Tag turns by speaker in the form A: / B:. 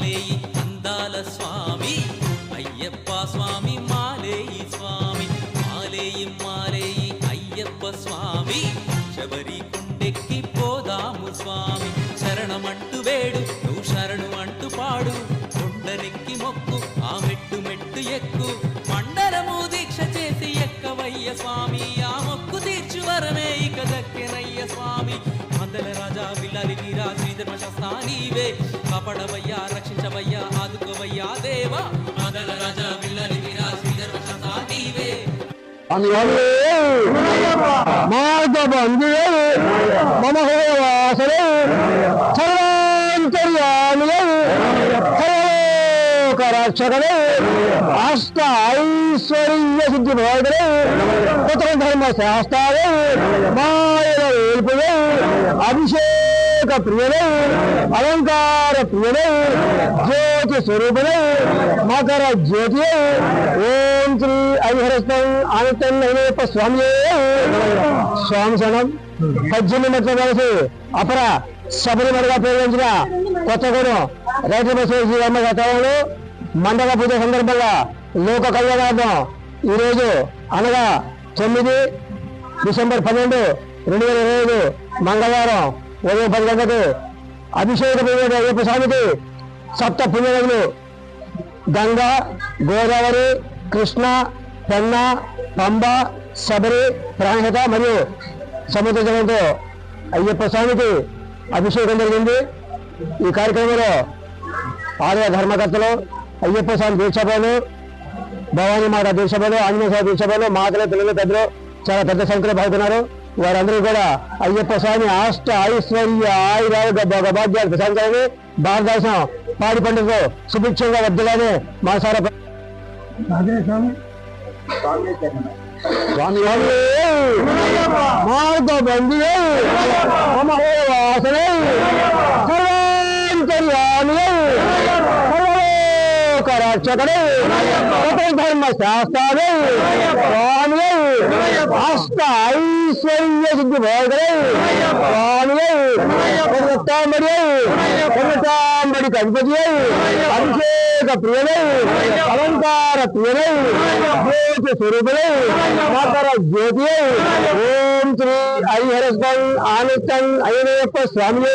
A: మాలేయి అందాల స్వామి. అయ్యప్ప స్వామి మాలేయి స్వామి. మాలేయి మాలేయి అయ్యప్ప స్వామి. శబరి కొండెక్కి పోదాము స్వామి. శరణమంటూ వేడు నువ్వు శరణు అంటూ పాడు. కొండనెక్కి మొక్కు ఆ మెట్టు మెట్టు ఎక్కు. మండలము దీక్ష చేసి ఎక్కవయ్య స్వామి. ఆ మొక్కు తీర్చు ఇక దక్కెనయ్య స్వామి. విల్లాలి వీరా శ్రీధర్మ నీవే. కాపాడవయ్యా రక్షించవయ్యా ఆదుకోవయ్యా దేవా. మందల రాజా విల్లాలి వీరా శ్రీధర్మ నీవే.
B: మమ వాసనే సర్వాంతర్యామిలే. రక్షకనే అష్ట ఐశ్వర్య సిద్ధి ధర్మ శాస్త్రాలే. మాయల వేల్పువే ప్రియనే అలంకార ప్రియనే జ్యోతి స్వరూపనే మకర జ్యోతి ఓం శ్రీ హరిహరస్వం ఆనందం అయినప్ప స్వామి స్వామి శరణం. పద్దెనిమిది మెట్ల కలిసి అపర శబరిమలగా ప్రేమించిన కొత్తగూడెం రైతు బస్సు అమ్మ గతంలో మండల పూజ సందర్భంగా లోక కళ్యాణార్థం ఈరోజు అనగా తొమ్మిది డిసెంబర్ పన్నెండు రెండు వేల ఇరవై ఐదు మంగళవారం ఉదయం పది గంటలకు అభిషేకమైన అయ్యప్ప స్వామికి సప్త పుణ్యనదులు గంగా గోదావరి కృష్ణ పెన్న పంబ శబరి ప్రాణహిత మరియు సముద్ర జలంతో అయ్యప్ప స్వామికి అభిషేకం జరిగింది. ఈ కార్యక్రమంలో ఆలయ ధర్మకర్తలు అయ్యప్ప స్వామి దీక్షభలు భవానీ మాత దీక్షభలు ఆంజనేయ స్వామి దీక్షభలు మాతలు పిల్లలు పెద్దలు చాలా పెద్ద సంఖ్యలో పాల్గొన్నారు. వారందరూ కూడా అయ్యప్ప స్వామి అష్ట ఐశ్వర్య ఆయురారోగ్య భోగభాగ్యాలు ప్రశాంతాలని భారతదేశం పాడి పండుగ సుభిక్షంగా వద్దులని మాసార వాసనే సర్వాంతర్యామి రక్షకడే ధర్మ శాస్త్రాలే స్వామి అష్ట ఐశ్వర్య సిద్ధి భోగరే స్వామి కొన్నతాంబడి కొన్నతాంబడి అధిపతి అభిషేక ప్రియలే అలంకార ప్రియలే జ్యోతి స్వరూపులే మకర జ్యోతి ఓం శ్రీ హరిహరస్వం ఆనందం అయ్యప్ప స్వామి